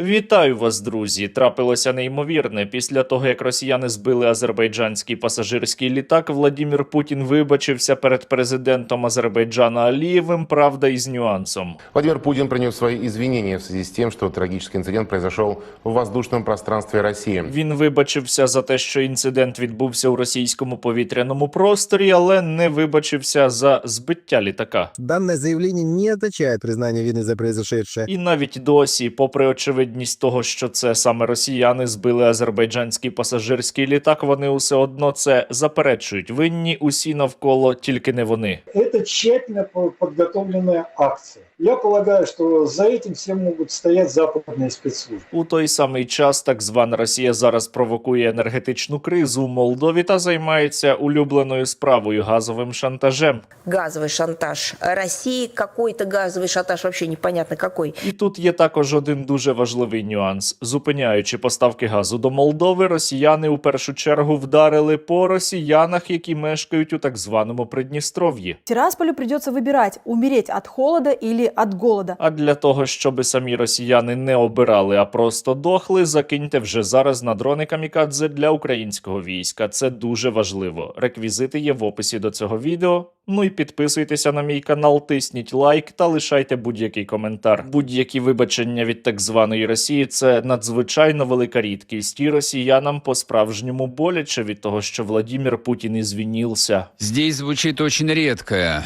Вітаю вас, друзі! Трапилося неймовірне. Після того, як росіяни збили азербайджанський пасажирський літак, Владімір Путін вибачився перед президентом Азербайджана Алієвим, правда, із нюансом. Владимир Путин принес свои извинения в связи с тем, что трагический инцидент произошел в воздушном пространстве России. Він вибачився за те, що інцидент відбувся у російському повітряному просторі, але не вибачився за збиття літака. Данное заявление не означает признание вины за произошедшее. І навіть досі, попри очевидність того, що це саме росіяни збили азербайджанський пасажирський літак, вони усе одно це заперечують. Винні усі навколо, тільки не вони. Это тщательно по- подготовленная акция. Я полагаю, что за этим всем могут стоять западные спецслужбы. У той самий час так звана Росія зараз провокує енергетичну кризу у Молдові та займається улюбленою справою газовим шантажем. газовый шантаж России, какой-то газовый шантаж, вообще непонятно какой. І тут є також один дуже важливий нюанс: зупиняючи поставки газу до Молдови, росіяни у першу чергу вдарили по росіянах, які мешкають у так званому Придністров'ї. Тирасполю придется выбирать, умереть от холода или от голода. А для того, щоб самі росіяни не обирали, а просто дохли, закиньте вже зараз на дрони камікадзе для українського війська. Це дуже важливо. Реквізити є в описі до цього відео. Ну і підписуйтеся на мій канал, тисніть лайк та лишайте будь-який коментар. Будь-які вибачення від так званої Росії це надзвичайно велика рідкість, і росіянам по-справжньому боляче від того, що Владімір Путін ізвінівся. Здесь звучит очень редкое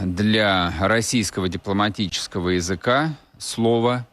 для российского дипломатического языка слово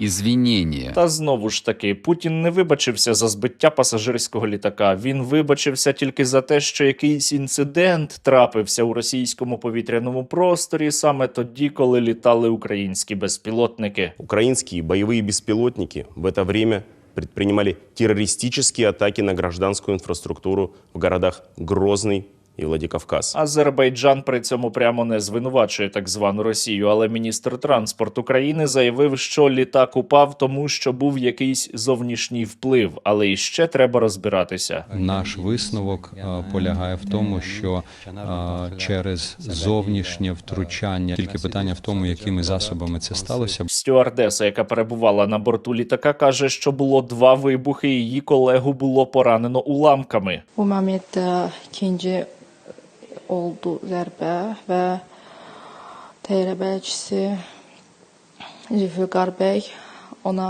«извинение». Та знову ж таки, Путін не вибачився за збиття пасажирського літака. Він вибачився тільки за те, що якийсь інцидент трапився у російському повітряному просторі саме тоді, коли літали українські безпілотники. Украинские боевые беспилотники в это время предпринимали террористические атаки на гражданскую инфраструктуру в городах Грозный и Владикавказ. Азербайджан при цьому прямо не звинувачує так звану Росію, але міністр транспорту країни заявив, що літак упав, тому що був якийсь зовнішній вплив, але іще треба розбиратися. Наш висновок е, полягає в тому, що е, через зовнішнє втручання тільки питання в тому, якими засобами це сталося. Стюардеса, яка перебувала на борту літака, каже, що було два вибухи. і Її колегу було поранено уламками. Ikinci oldu zərbə və təyyarəbəlçisi Zülfüqar bəy ona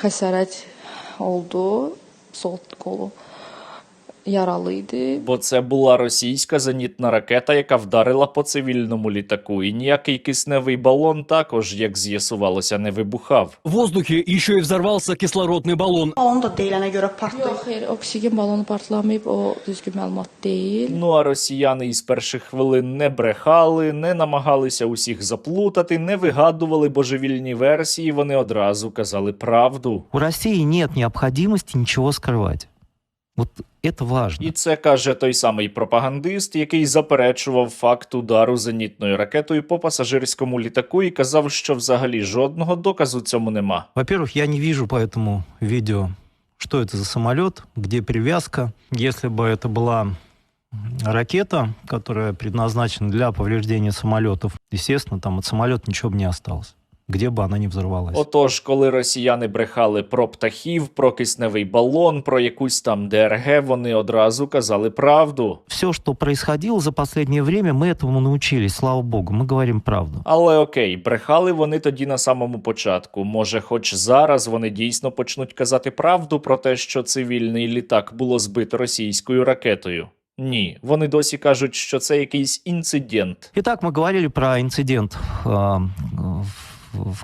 xəsarət oldu. Sol qolu idi. Бо це була російська зенітна ракета, яка вдарила по цивільному літаку, і ніякий кисневий балон також, як з'ясувалося, не вибухав. В воздухе еще и взорвался кислородный баллон. Balonu da deyilənə görə partlayıb. Yox, xeyr, oksigen balonu partlamayıb, o düzgün məlumat deyil. Ну а росіяни із перших хвилин не брехали, не намагалися усіх заплутати, не вигадували божевільні версії. Вони одразу казали правду. У России нет необходимости ничего скрывать. Вот это важно. І це каже той самий пропагандист, який заперечував факт удару зенітною ракетою по пасажирському літаку і казав, що взагалі жодного доказу цьому нема. Во-первых, я не вижу по этому видео, что это за самолет, где привязка. Если бы это была ракета, которая предназначена для повреждения самолетов, естественно, там от самолета ничего бы не осталось, где бы она ни взорвалась. Отож, коли росіяни брехали про птахів, про кисневий балон, про якусь там ДРГ, вони одразу казали правду. Все, что происходило за последнее время, мы этому научились, слава богу, мы говорим правду. Але окей, брехали вони тоді на самому початку. Може, хоч зараз вони дійсно почнуть казати правду про те, що цивільний літак було збито російською ракетою. Ні, вони досі кажуть, що це якийсь інцидент. Итак, мы говорили про инцидент, э, в- в-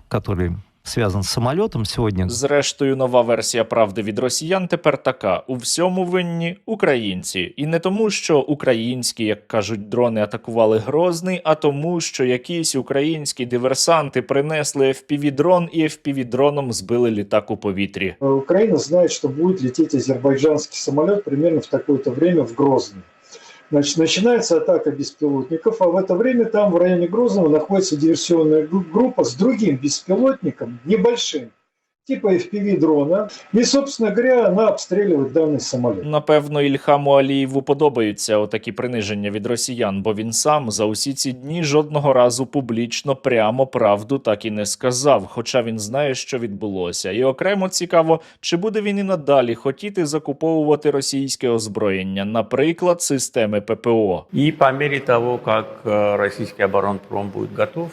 который связан с самолетом сегодня. Зрештою, нова версія правди від росіян тепер така: у всьому винні українці, і не тому, що українські, як кажуть, дрони атакували Грозний, а тому, що якісь українські диверсанти принесли FPV-дрон і FPV-дроном збили літак у повітрі. Э, Украина знает, что будет лететь азербайджанский самолет примерно в такое-то время в Грозный. Значит, начинается атака беспилотников, а в это время там в районе Грозного находится диверсионная группа с другим беспилотником, небольшим, типа FPV-дрона. И, собственно говоря, она обстреливает данный самолет. Напевно, Ільхаму Алієву подобаються отакі приниження від росіян, бо він сам за усі ці дні жодного разу публічно прямо правду так і не сказав, хоча він знає, що відбулося. І окремо цікаво, чи буде він і надалі хотіти закуповувати російське озброєння, наприклад, системи ППО. И по мере того, как э, российский оборонпром будет готов,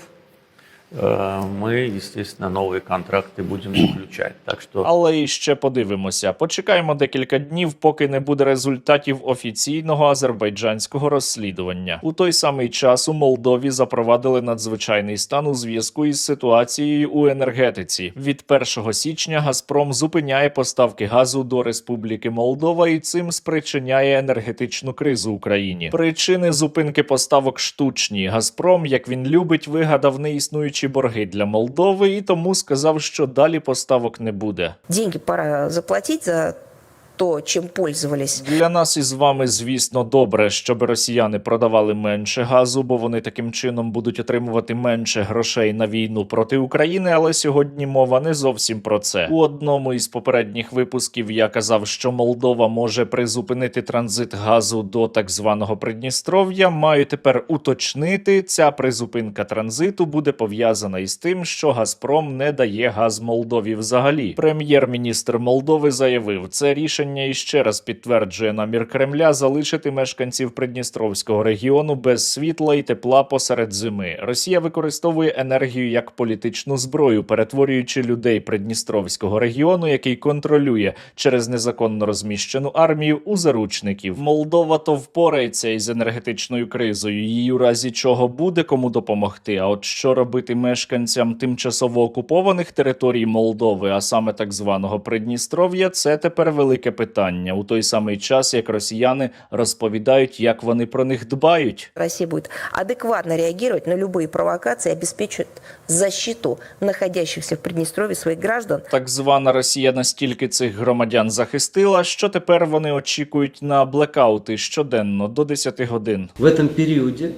э, мы, естественно, новые контракты будем заключать. Так что Але і ще подивимося. Почекаємо декілька днів, поки не буде результатів офіційного азербайджанського розслідування. У той самий час у Молдові запровадили надзвичайний стан у зв'язку із ситуацією у енергетиці. Від 1 січня Газпром зупиняє поставки газу до Республіки Молдова і цим спричиняє енергетичну кризу Україні. Причини зупинки поставок штучні. Газпром, як він любить, вигадав неіснуючі борги для Молдови і тому сказав, що далі поставок не буде. Деньги пора заплатити за то, чем пользовались. Для нас із вами, звісно, добре, щоб росіяни продавали менше газу, бо вони таким чином будуть отримувати менше грошей на війну проти України. Але сьогодні мова не зовсім про це. У одному із попередніх випусків я казав, що Молдова може призупинити транзит газу до так званого Придністров'я. Маю тепер уточнити, ця призупинка транзиту буде пов'язана із тим, що Газпром не дає газ Молдові взагалі. Прем'єр-міністр Молдови заявив, це рішення іще раз підтверджує намір Кремля залишити мешканців Придністровського регіону без світла і тепла посеред зими. Росія використовує енергію як політичну зброю, перетворюючи людей Придністровського регіону, який контролює через незаконно розміщену армію у заручників. Молдова то впорається із енергетичною кризою. Їй у разі чого буде кому допомогти. А от що робити мешканцям тимчасово окупованих територій Молдови, а саме так званого Придністров'я, це тепер велике питання У той самий час, як росіяни розповідають, як вони про них дбають. Россия будет адекватно реагировать на любые провокации и обеспечит защиту находящихся в Приднестровье своих граждан. Так звана Росія настільки цих громадян захистила, що тепер вони очікують на блекаути щоденно до 10 годин. В этом периоде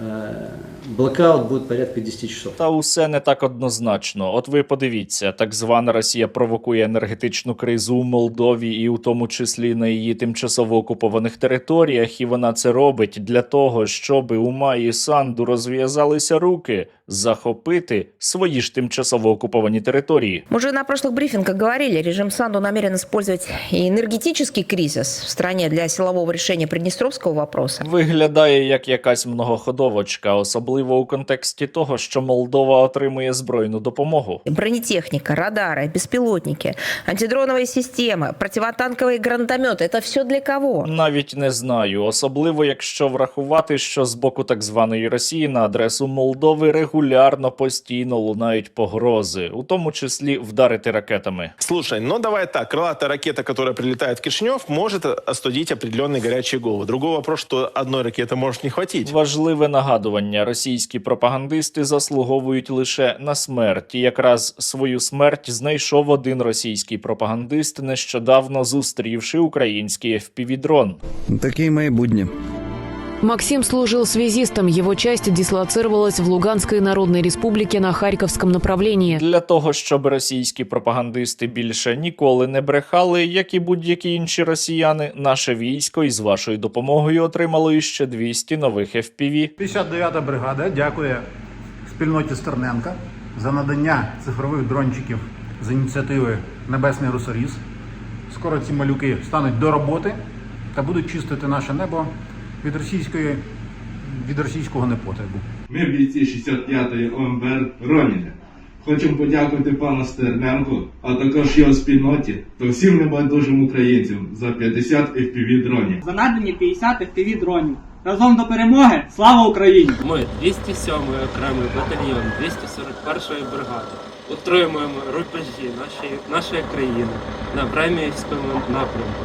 э, блокаут будет порядка 10 часов. Та усе не так однозначно. От ви подивіться, так звана Росія провокує енергетичну кризу у Молдові і у тому числі на її тимчасово окупованих територіях, і вона це робить для того, щоб у Маї Санду розв'язалися руки захопити свої ж тимчасово окуповані території. Мы уже на прошлых брифингах говорили, режим Санду намерен использовать и энергетический кризис в стране для силового решения Приднестровского вопроса. Виглядає як якась многоходовочка, особливо у контексті того, що Молдова отримує збройну допомогу. Бронетехника, радары, беспилотники, антидроновые системы, противотанковые гранатометы. Это все для кого? Навіть не знаю, особливо якщо врахувати, що з боку так званої Росії на адресу Молдови регулярно постійно лунають погрози, у тому числі вдарити ракетами. Слушай, ну давай так, крылатая ракета, которая прилетает в Кишинев, может остудить определенные горячие головы. Другой вопрос, что одной ракеты может не хватить. Важливе нагадування: російські пропагандисти заслуговують лише на смерть. Якраз свою смерть знайшов один російський пропагандист, нещодавно зустрівши український FPV-дрон. майбутнє. мои будни. Максим служил связистом. Его часть дислоцировалась в Луганской Народной Республике на Харьковском направлении. Для того, щоб російські пропагандисти більше ніколи не брехали, як і будь-які інші росіяни, наше військо із вашою допомогою отримало іще 200 нових FPV. 59-та бригада дякує спільноті Стерненка за надання цифрових дрончиків з ініціативи Небесний Русоріс. Скоро ці малюки стануть до роботи та будуть чистити наше небо від російської від російського непотребу. Ми бійці 65-ї ОМБР ранені. Хочемо подякувати пану Стерненку, а також його спільноті та всім небайдужим українцям за 50 FPV дронів. За надані 50 FPV дронів. Разом до перемоги! Слава Україні! Ми 207 окремий батальйон 241 бригади. Утримуємо рубежі нашої, нашої країни на Бреміївському напрямку.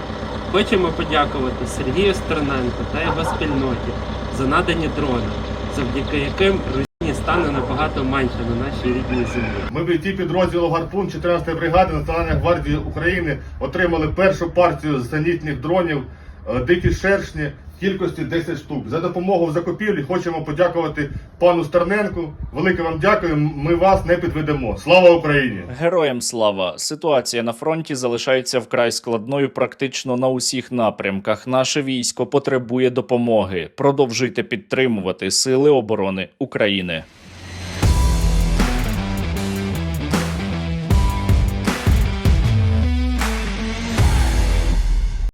Хочемо подякувати Сергію Стерненко та його спільноті за надані дрони, завдяки яким Росії стане набагато менше на нашій рідній землі. Ми бійці підрозділу Гарпун 14-ї бригади Національної гвардії України отримали першу партію зенітних дронів е, дикі шершні в кількості 10 штук. За допомогу в закупівлі хочемо подякувати пану Стерненку. Велике вам дякую. Ми вас не підведемо. Слава Україні! Героям слава! Ситуація на фронті залишається вкрай складною практично на усіх напрямках. Наше військо потребує допомоги. Продовжуйте підтримувати Сили оборони України.